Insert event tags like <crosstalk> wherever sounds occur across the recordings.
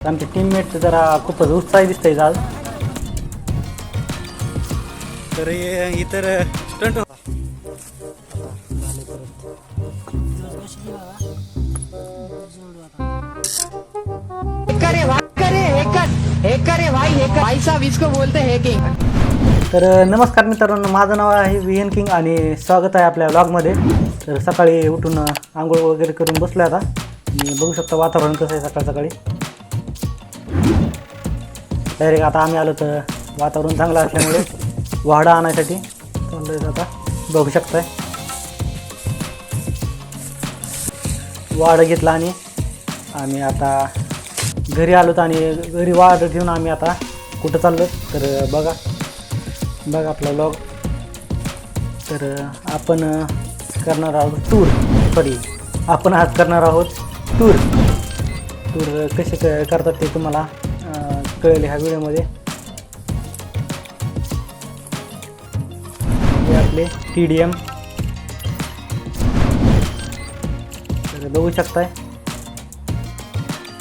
आमचे टीममेट जरा खूपच उत्साही दिसतंय आज. तर इतर स्टंट करे भाई करे हैकर हैकर है भाई हैकर भाई साहब इसको बोलते हैं हैकिंग तर नमस्कार मित्रांनो माझं नाव आहे व्ही एन किंग आणि स्वागत आहे आपल्या ब्लॉगमध्ये तर सकाळी उठून आंघोळ वगैरे करून बसलो आता. बघू शकता वातावरण कसं आहे सकाळ सकाळी. डायरेक्ट आता आम्ही आलो तर वातावरण चांगलं असल्यामुळे वाडा आणायसाठी आता बघू शकताय. वाडं घेतला आणि आम्ही आता घरी आलो आणि घरी वाडं घेऊन आम्ही आता कुठं चाललो तर बघा बघा आपला लॉग तर आपण करणार आहोत टूर सॉरी आपण आज करणार आहोत टूर टूर कसे क करतात ते तुम्हाला कळेल ह्या व्हिडिओमध्ये. हे आपले टी डी एम तर बघू शकताय.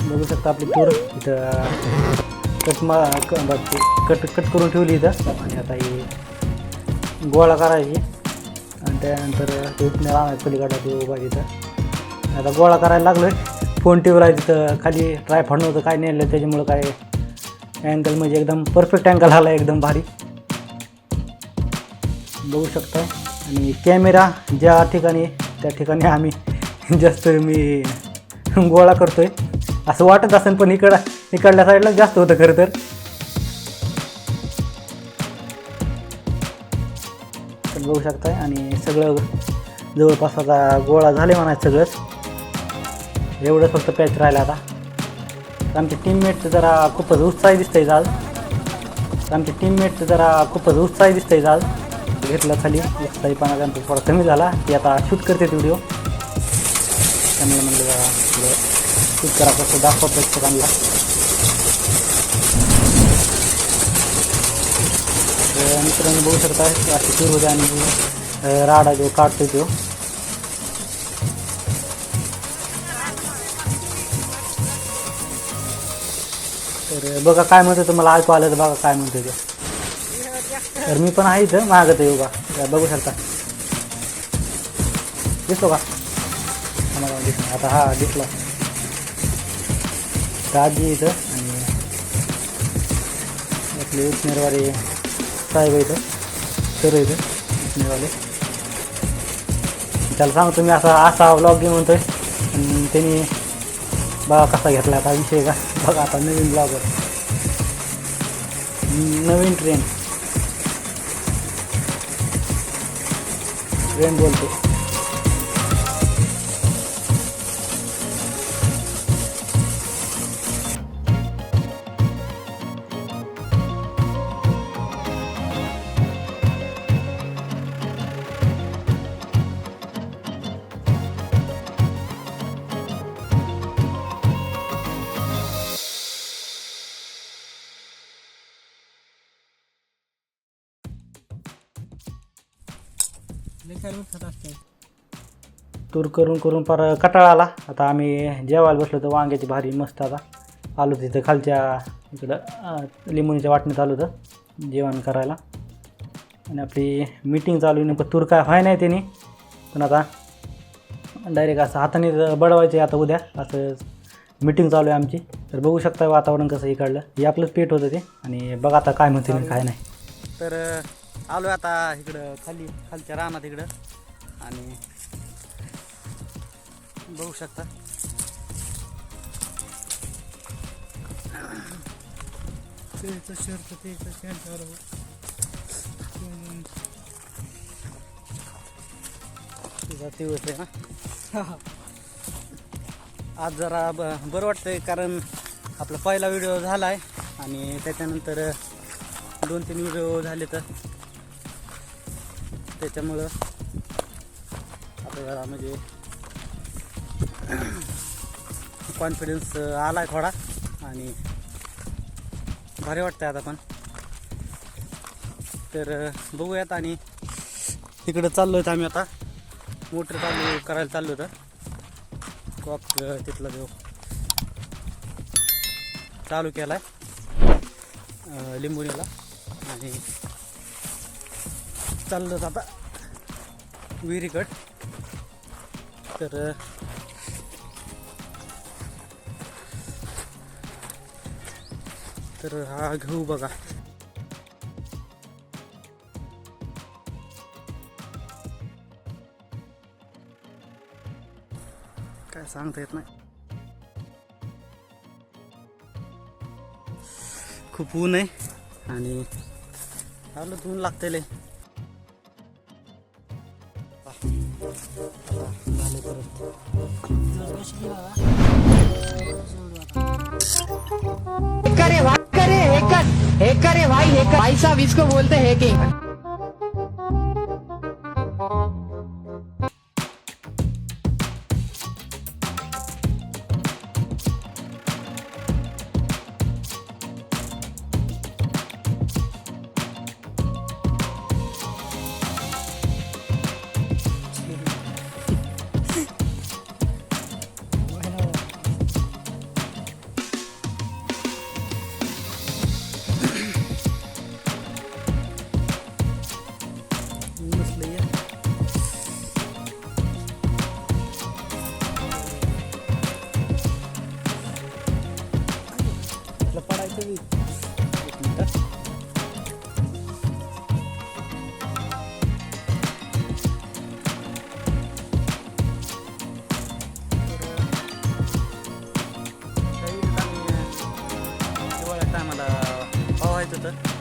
बघू शकता आपली टूर इथं कट मा कट कट करून ठेवली इथं. आणि आता ही गोळा करायची. आणि त्यानंतर ते पलीकडला ते उभा तिथं आता गोळा करायला लागलो आहे फोन ठेवला तिथं. खाली ट्रायफॉड नव्हतं काय नेलं त्याच्यामुळं काय अँगल म्हणजे एकदम परफेक्ट अँगल आला एकदम भारी. बघू शकता. आणि कॅमेरा ज्या ठिकाणी त्या ठिकाणी आम्ही <laughs> जास्त मी गोळा करतो आहे असं वाटत असेल पण इकडं इकडल्या साईडला जास्त होतं खरं तर. बघू शकताय. आणि सगळं जवळपास आता गोळा झाले म्हणा सगळंच. एवढंच फक्त पॅच राहिला आता. आमचे टीममेट जरा खूपच उत्साही दिसतंय आज आमचे टीममेट जरा खूपच उत्साही दिसतंय आज घेतलं खाली. उत्साहीपणा त्यांचा थोडा कमी झाला. की आता शूट करते व्हिडिओ त्यामुळे म्हणलं जरा शूट करा कसं दाखवा प्रेक्षकांना. मित्रांनी मित्रांनो बघू शकता अशी सुरू होते आणि राडा जो काढतो तो. तर बघा काय म्हणतो तुम्हाला ऐकू आलं तर बघा काय म्हणतो ते. तर मी पण आहे इथं मागत आहे योगा बघू शकता. दिसतो का? आम्हाला दिसला. आता हा दिसला. तर आजी इथं आणि आपले उचनेरवाले साहेब इथं सर इथं उचनेरवाले. त्याला सांगतो मी असा असा ब्लॉग घेऊन म्हणतोय. आणि त्यांनी बा कसा घेतला आता विषय का? बघा आता नवीन ब्लॉगर नवीन ट्रेन ट्रेन बोलतो टूर करून करून फार कटाळा आला. आता आम्ही जेवायला बसलो तर वांग्याची भारी मस्त आता. आलो तिथं खालच्या इकडं अं, लिंबुनीच्या वाटणीत आलो होतं जेवण करायला. आणि आपली मीटिंग चालू आहे नेमकं टूर काय व्हाय नाही त्यांनी. पण आता डायरेक्ट असं हाताने बडवायचे आता उद्या. असं मीटिंग चालू आहे आमची. तर बघू शकता वातावरण कसं इकडलं. हे आपलंच पेट होतं ते. आणि बघा आता काय म्हणते काय नाही. तर आलो आता इकडं खाली खालच्या रानात इकडं. आणि बघू शकता. आहे ना? आज जरा ब बरं वाटतंय कारण आपला पहिला व्हिडिओ झाला आहे आणि त्याच्यानंतर दोन तीन व्हिडिओ झाले तर त्याच्यामुळं आता जरा म्हणजे कॉन्फिडन्स आला आहे थोडा. आणि भारी वाटतं आता पण. तर बघूयात आणि तिकडं चाललो आहेत आम्ही आता. मोटर चालू करायला चाललो होतं. कॉक तिथला जो चालू केला आहे लिंबोणीला. आणि चाललं आता. विहिरीकड. तर तर हा घेऊ बघा. काय सांगता येत नाही. खूप ऊन आहे आणि आलं ऊन लागतेले हैकर है भाई हैकर है हैकर है भाई हैकर भाई साहब, इसको बोलते हैं हैकिंग minuter.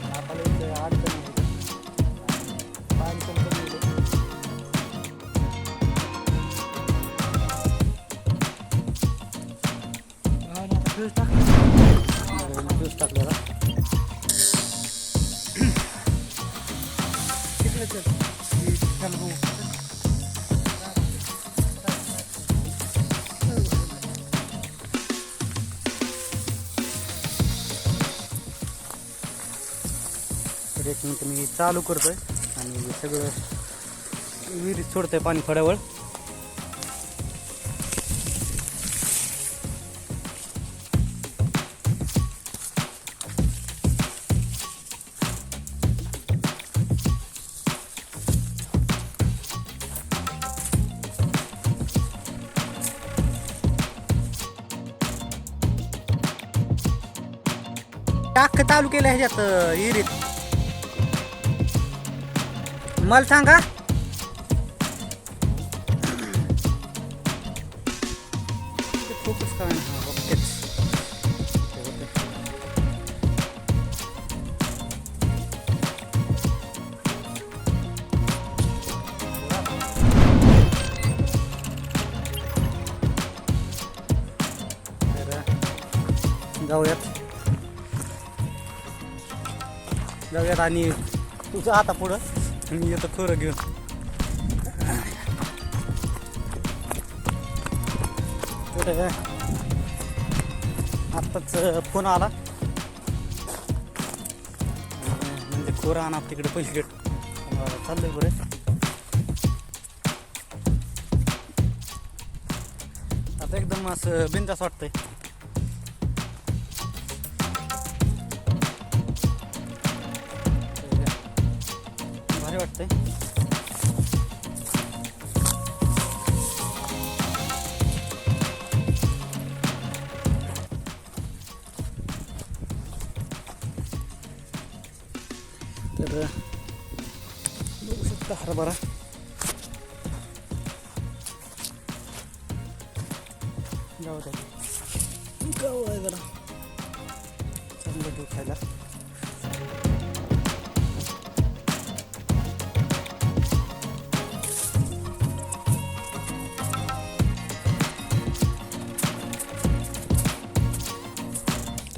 तर मी चालू करतोय. आणि सगळं विहिरीत सोडतंय पाणी फळ्यावर. टाक चालू केलं ह्याच्यात इरीत विहिरीत. मला सांगा. फोकस ओकेच जाऊयात. जाऊयात आणि तुझं आता पुढं. मी येतं खोरं घेऊन कुठे आत्ताच फोन आला म्हणजे खोरं आणा तिकडे पैसे गेट चाललंय बरं आता एकदम असं बिंदास वाटतंय भारी वाटतंय तर बघू शकता हरभरा गावात आहे गाव आहे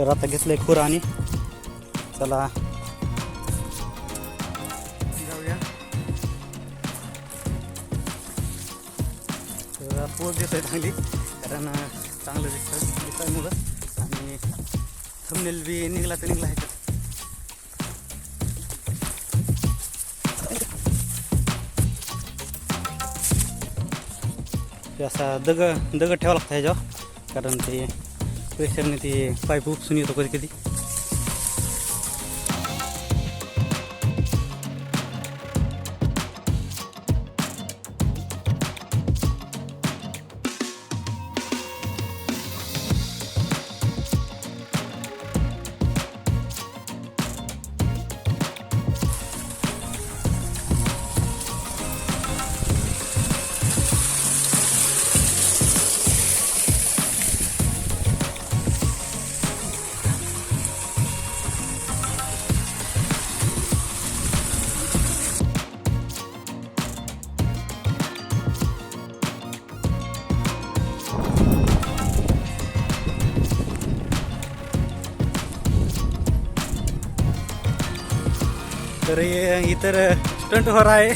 तर आता घेतलंय खुर आणि चला. जाऊया. तर पोच देतोय चांगली कारण अं, चांगलं दिसतं मुलं. आणि थंबनेल बी निघला तर निघला आहे असा दग दगड ठेवा लागतं ह्याच्यावर कारण ते प्रेशरने ते पाईप उपसून येतो कधी कधी तर हे- ही तर स्टंट होर आहे.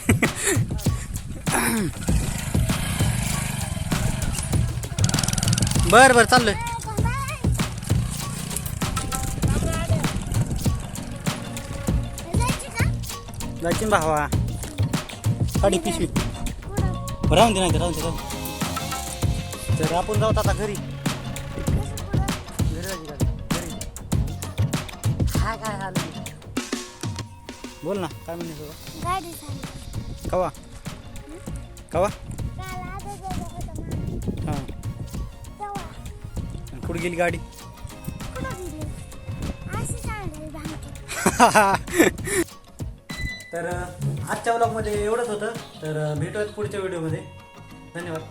बर बर चाललोय. जायची भावा. साडी पिशवी. राहून दे नाही राहून दे राहून तर आपण जाऊत आता घरी. बोल ना काय म्हणते तुला गाडी कवा? कवा? काल होतो हां. तेव्हा आणि कुठे गेली गाडी? कुठं गेली? अशी सांगेल भांगे तर आजच्या व्लॉगमध्ये एवढंच होतं. तर भेटूयात पुढच्या व्हिडिओमध्ये धन्यवाद.